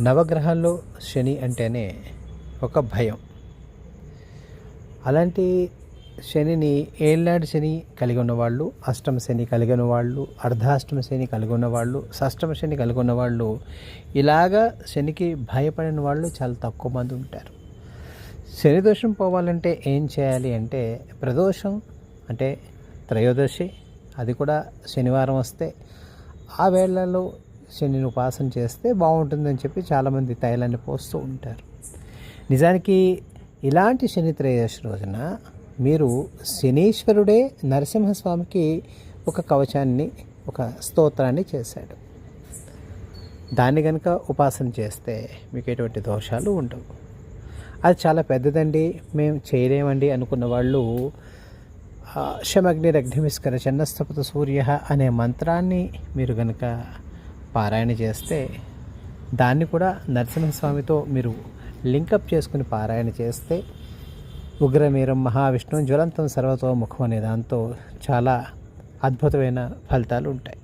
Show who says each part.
Speaker 1: నవగ్రహాల్లో శని అంటేనే ఒక భయం. అలాంటి శనిని ఏళ్ళాడు శని కలిగి ఉన్నవాళ్ళు అష్టమ శని కలిగి ఉన్నవాళ్ళు అర్ధాష్టమ శని కలిగి ఉన్నవాళ్ళు షష్టమ శని కలిగి ఉన్నవాళ్ళు ఇలాగా శనికి భయపడిన వాళ్ళు చాలా తక్కువ మంది ఉంటారు. శని దోషం పోవాలంటే ఏం చేయాలి అంటే ప్రదోషం అంటే త్రయోదశి అది కూడా శనివారం వస్తే ఆ వేళల్లో శనిని ఉపాసన చేస్తే బాగుంటుందని చెప్పి చాలామంది తైలాన్ని పోస్తూ ఉంటారు. నిజానికి ఇలాంటి శని త్రయోదశి రోజున మీరు శనీశ్వరుడే నరసింహస్వామికి ఒక కవచాన్ని ఒక స్తోత్రాన్ని చేశాడు. దాన్ని కనుక ఉపాసన చేస్తే మీకు ఎటువంటి దోషాలు ఉండవు. అది చాలా పెద్దదండి మేము చేయలేమండి అనుకున్న వాళ్ళు శమగ్ని శమగ్నిరగ్నిమిస్కర చన్నస్తపత సూర్య అనే మంత్రాన్ని మీరు కనుక పారాయణ చేస్తే దాన్ని కూడా నరసింహస్వామితో మీరు లింకప్ చేసుకుని పారాయణ చేస్తే ఉగ్రమీరం మహావిష్ణు జ్వలంతం సర్వతో ముఖం అనే దాంతో చాలా అద్భుతమైన ఫలితాలు ఉంటాయి.